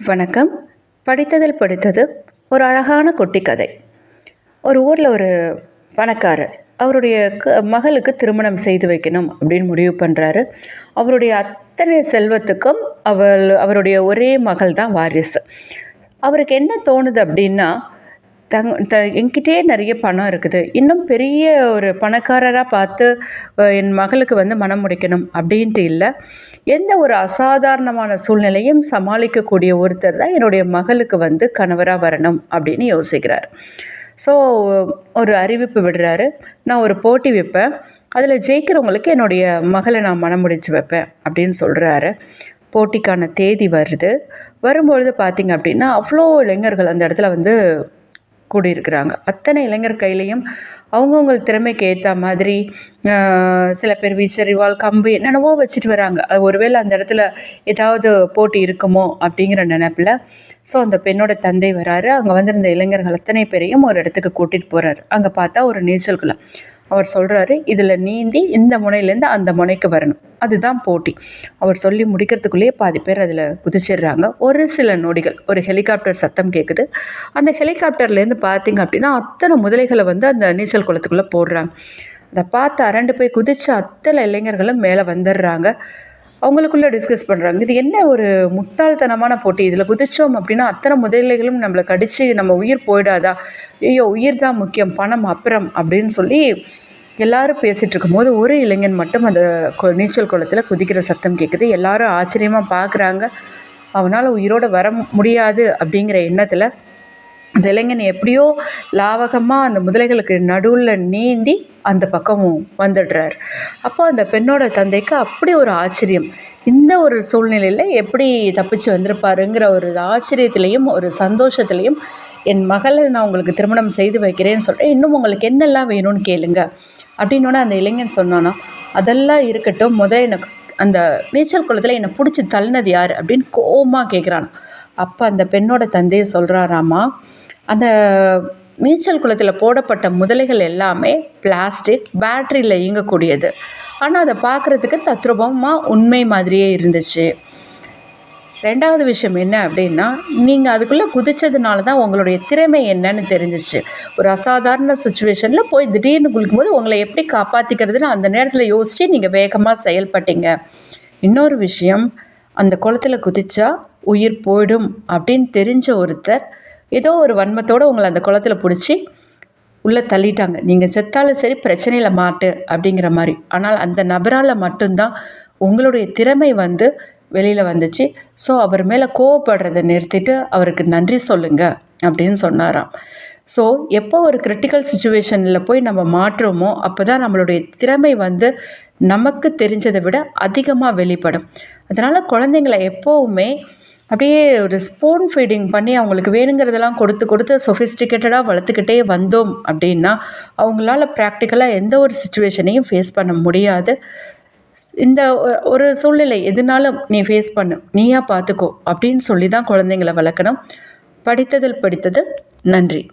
வணக்கம். படித்ததில் படித்தது ஒரு அழகான குட்டி கதை ஒரு ஊரில் ஒரு பணக்காரர் அவருடைய க மகளுக்கு திருமணம் செய்து வைக்கணும் அப்படின்னு முடிவு பண்ணுறாரு அவருடைய அத்தனை செல்வத்துக்கும் அவள் அவருடைய ஒரே மகள் தான் வாரிசு. அவருக்கு என்ன தோணுது அப்படின்னா தங் த என்கிட்டயே நிறைய பணம் இருக்குது. இன்னும் பெரிய ஒரு பணக்காரராக பார்த்து என் மகளுக்கு வந்து மனம் முடிக்கணும் அப்படின்ட்டு இல்லை. எந்த ஒரு அசாதாரணமான சூழ்நிலையும் சமாளிக்கக்கூடிய ஒருத்தர் தான் என்னுடைய மகளுக்கு வந்து கணவராக வரணும் அப்படின்னு யோசிக்கிறார். ஸோ ஒரு அறிவிப்பு விடுறாரு. நான் ஒரு போட்டி வைப்பேன். அதில் ஜெயிக்கிறவங்களுக்கு என்னுடைய மகளை நான் மனம் முடிச்சு வைப்பேன் அப்படின்னு சொல்கிறாரு போட்டிக்கான தேதி வருது. வரும்பொழுது பார்த்திங்க அப்படின்னா அவ்வளோ இளைஞர்கள் அந்த இடத்துல வந்து கூடியிருக்கிறாங்க. அத்தனை இளைஞர் கையிலையும் அவங்கவுங்க திறமைக்கு ஏற்ற மாதிரி சில பேர் வீச்சறிவால் கம்பு என்னென்னவோ வச்சுட்டு வராங்க. அது ஒருவேளை அந்த இடத்துல ஏதாவது போட்டி இருக்குமோ அப்படிங்கிற நினப்பில் ஸோ அந்த பெண்ணோட தந்தை வராரு. அங்கே வந்திருந்த இளைஞர்கள் அத்தனை பேரையும் ஒரு இடத்துக்கு கூட்டிகிட்டு போகிறாரு அங்கே பார்த்தா ஒரு நீச்சல் குளம் அவர் சொல்கிறாரு இதில் நீந்தி இந்த முனையிலேருந்து அந்த முனைக்கு வரணும். அதுதான் போட்டி. அவர் சொல்லி முடிக்கிறதுக்குள்ளேயே பாதி பேர் அதில் குதிச்சிடுறாங்க. ஒரு சில நொடிகள் ஒரு ஹெலிகாப்டர் சத்தம் கேட்குது அந்த ஹெலிகாப்டர்லேருந்து பார்த்தீங்க அப்படின்னா அத்தனை முதலைகளை வந்து அந்த நீச்சல் குளத்துக்குள்ளே போடுறாங்க. அதை பார்த்து அரண்டு போய் குதித்து அத்தனை இளைஞர்களும் மேலே வந்துடுறாங்க. அவங்களுக்குள்ளே டிஸ்கஸ் பண்ணுறாங்க இது என்ன ஒரு முட்டாள்தனமான போட்டி? இதில் குதிச்சோம் அப்படின்னா அத்தனை முதலைகளும் நம்மளை கடித்து நம்ம உயிர் போயிடாதா? ஐயோ உயிர் தான் முக்கியம் பணம் அப்புறம் அப்படின்னு சொல்லி எல்லாரும் பேசிகிட்டு இருக்கும்போது ஒரு இளைஞன் மட்டும் அந்த கொ- நீச்சல் குளத்தில் குதிக்கிற சத்தம் கேட்குது எல்லாரும் ஆச்சரியமாக பார்க்குறாங்க அவனால் உயிரோடு வர முடியாது அப்படிங்கிற எண்ணத்தில் அந்த இளைஞன் எப்படியோ லாவகமாக அந்த முதலைகளுக்கு நடுவில் நீந்தி அந்த பக்கமும் வந்துடுறார். அப்போ அந்த பெண்ணோட தந்தைக்கு அப்படி ஒரு ஆச்சரியம். இந்த ஒரு சூழ்நிலையில் எப்படி தப்பிச்சு வந்திருப்பாருங்கிற ஒரு ஆச்சரியத்திலையும் ஒரு சந்தோஷத்துலேயும் என் மகளை நான் உங்களுக்கு திருமணம் செய்து வைக்கிறேன்னு சொல்கிறேன் இன்னும் உங்களுக்கு என்னெல்லாம் வேணும்னு கேளுங்க. அப்படின்னோட அந்த இளைஞன் சொன்னானா அதெல்லாம் இருக்கட்டும். முதல்ல எனக்கு அந்த நீச்சல் குளத்தில் என்னை பிடிச்சி தள்ளினது யார்? அப்படின்னு கோபமாக கேட்குறான் அப்போ அந்த பெண்ணோட தந்தையை சொல்கிறாராமா அந்த நீச்சல் குளத்தில் போடப்பட்ட முதலைகள் எல்லாமே பிளாஸ்டிக் பேட்டரியில் இயங்கக்கூடியது. ஆனால் அதை பார்க்குறதுக்கு தத்ரூபமாக உண்மை மாதிரியே இருந்துச்சு. ரெண்டாவது விஷயம் என்ன அப்படின்னா நீங்கள் அதுக்குள்ளே குதிச்சதுனால தான் உங்களுடைய திறமை என்னன்னு தெரிஞ்சிச்சு. ஒரு அசாதாரண சுச்சுவேஷனில் போய் திடீர்னு குளிக்கும்போது உங்களை எப்படி காப்பாற்றிக்கிறதுன்னு அந்த நேரத்தில் யோசித்து நீங்கள் வேகமாக செயல்பட்டீங்க. இன்னொரு விஷயம் அந்த குளத்துல குதிச்சா உயிர் போயிடும் அப்படின்னு தெரிஞ்ச ஒருத்தர் ஏதோ ஒரு வன்மத்தோடு உங்களை அந்த குளத்துல பிடிச்சி உள்ளே தள்ளிட்டாங்க. நீங்கள் செத்தாலும் சரி பிரச்சனையில் மாட்டு அப்படிங்கிற மாதிரி. ஆனால் அந்த நபரால் மட்டும்தான் உங்களுடைய திறமை வந்து வெளியில் வந்துச்சு. ஸோ அவர் மேலே கோவப்படுறதை நிறுத்திட்டு அவருக்கு நன்றி சொல்லுங்கள் அப்படின்னு சொன்னாராம். ஸோ எப்போ ஒரு கிரிட்டிக்கல் சுச்சுவேஷனில் போய் நம்ம மாற்றுறோமோ அப்போ தான் நம்மளுடைய திறமை வந்து நமக்கு தெரிஞ்சதை விட அதிகமாக வெளிப்படும். அதனால் குழந்தைங்களை எப்போவுமே அப்படியே ஒரு ஸ்பூன் ஃபீடிங் பண்ணி அவங்களுக்கு வேணுங்கிறதெல்லாம் கொடுத்து கொடுத்து சொஃபிஸ்டிகேட்டடாக வளர்த்துக்கிட்டே வந்தோம் அப்படின்னா அவங்களால ப்ராக்டிக்கலாக எந்த ஒரு சுச்சுவேஷனையும் ஃபேஸ் பண்ண முடியாது. இந்த ஒ- ஒரு சூழ்நிலை எதுனாலும் நீ ஃபேஸ் பண்ணு நீயா பார்த்துக்கோ அப்படின்னு சொல்லி தான் குழந்தைங்களை வளர்க்கணும். படித்ததில் படித்தது நன்றி.